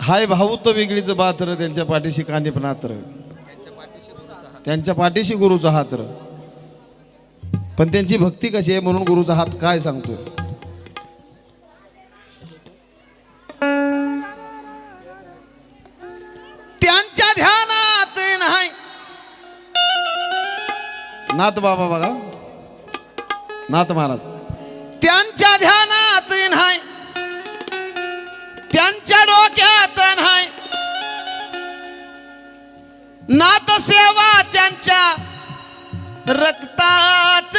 हाय भाऊ तो वेगळीच बात्र त्यांच्या पाठीशी कानिप नात्र त्यांच्या पाठीशी गुरुचा हात र पण त्यांची भक्ती कशी आहे म्हणून गुरुचा हात काय सांगतोय? त्यांच्या ध्यानात नाही. नाथ बाबा बघा. नाथ महाराज. त्यांच्या ध्यानात नाही. नाथ सेवा त्यांच्या रक्तात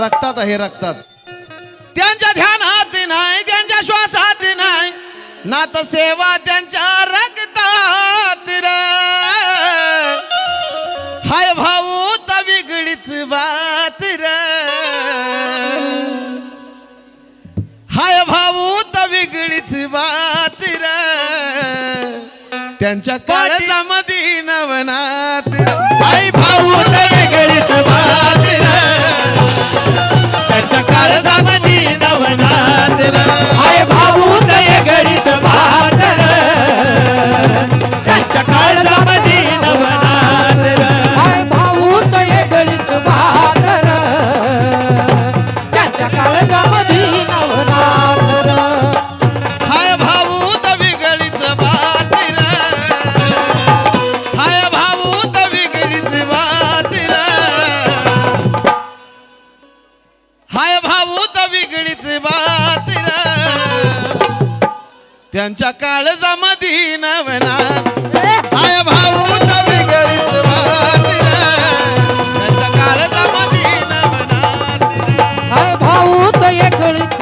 रक्तात आहे रक्तात. त्यांच्या ध्यानात नाही त्यांच्या श्वासात नाही. नाथ सेवा त्यांच्या रक्तात हाय भाऊ तर बात हाय भाऊ तर बात त्यांच्या काळजामध्ये नवनात. हाय भाऊ वेगळीच बात त्यांच्या काळजामध्ये नवना. हाय भाऊ र. त्यांच्या काळजामध्ये भाऊ दये गडीच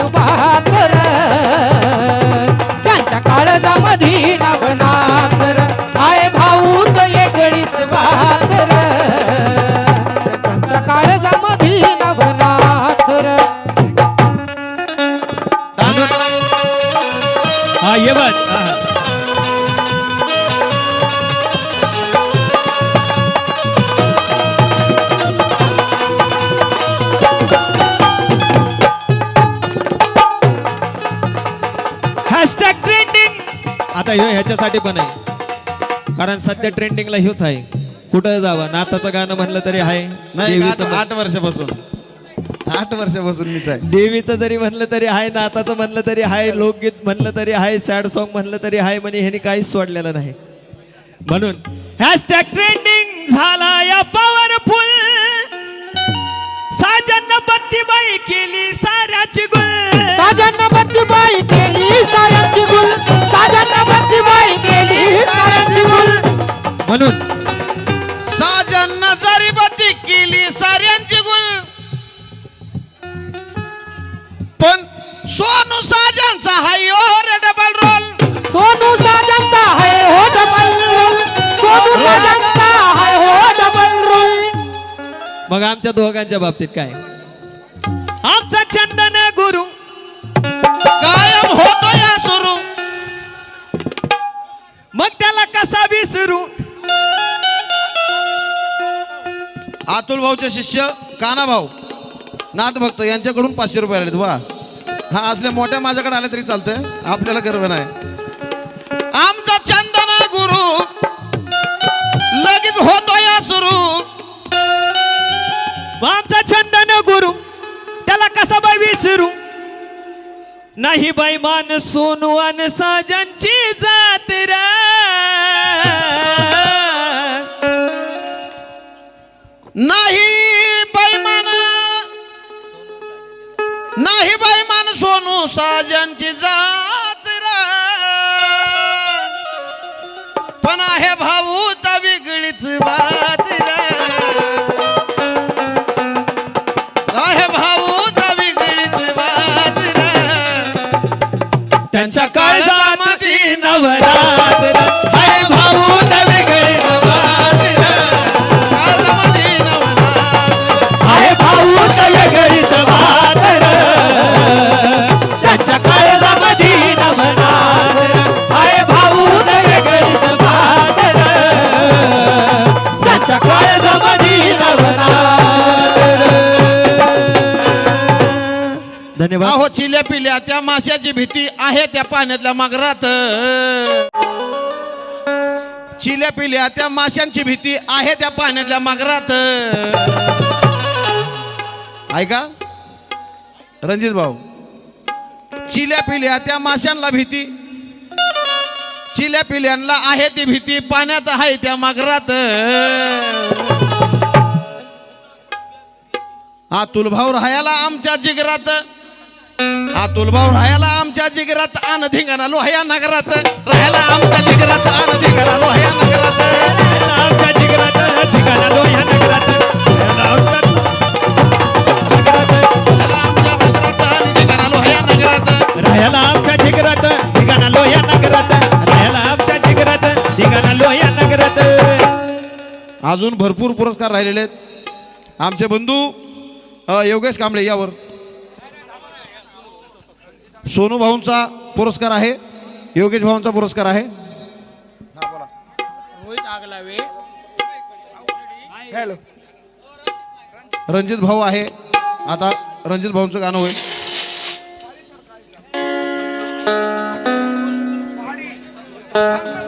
आता ह्यो ह्याच्यासाठी पण आहे. कारण सध्या ट्रेंडिंगला ह्योच आहे. कुठं जावं? नाताचं गाणं म्हणलं तरी आहे. नाही आठ देवीचं म्हण- आठ वर्षापासून. आठ वर्षापासून मीच आहे. देवीचं जरी म्हणलं तरी आहे नाताचं म्हणलं तरी आहे लोकगीत म्हणलं तरी आहे सॅड सॉन्ग म्हणलं तरी आहे म्हणजे ह्यानी काहीच सोडलेलं नाही. म्हणून हॅशटॅग ट्रेंडिंग झाला या पॉवरफुल साजन बत्तीबाई केली साऱ्याची गुल. मग आमच्या दोघांच्या बाबतीत काय? आमचा चंदन गुरु. कायम होतो या सुरू. मग त्याला कसा विसरू? अतुल भाऊचे शिष्य काना भाऊ नाथ भक्त यांच्याकडून पाचशे रुपये आलेत वा. हा असल्या मोठ्या माझ्याकडे आले तरी चालतंय. आपल्याला गर्व नाही. आमचा चंदन गुरु. नाही बाई मान सोनू अन साजनची जात्रा नाही बैमान नाही बैमान सोनू साजनची जात रा. पण आहे भाऊ तर वेगळीच बा चिल्या त्या माश्याची भीती आहे त्या पाण्यातल्या मगरात चिल्या पिल्या त्या माशांची भीती आहे त्या पाण्यातल्या मगरात ऐका. रणजित भाऊ चिल्या पिल्या त्या माशांना भीती. चिल्या पिल्यांना आहे ती भीती पाण्यात आहे त्या मगरात हा भाऊ राहायला आमच्या जिगरात. अतुलभाऊ राहायला आमच्या जिगरात आन धिंगाणा लोहया नगरात. राहायला आमच्या जिगरात आन धिंगाणा लोहया नगरात. आमच्या जिगरात लोह्या नगरात. राहायला आमच्या धिंगाणा लोहया नगरात. राहायला आमच्या जिगरात ठिकाणा लोह्या नगरात. राहायला आमच्या जिगरात ठिकाणा लोह्या नगरात. अजून भरपूर पुरस्कार राहिलेले आहेत. आमचे बंधू योगेश कांबळे यावर. सोनू भाऊंचा पुरस्कार आहे योगेश भाऊंचा पुरस्कार आहे. रणजित भाऊ आहे. आता रणजित भाऊंचं गाणं होईल. माणसं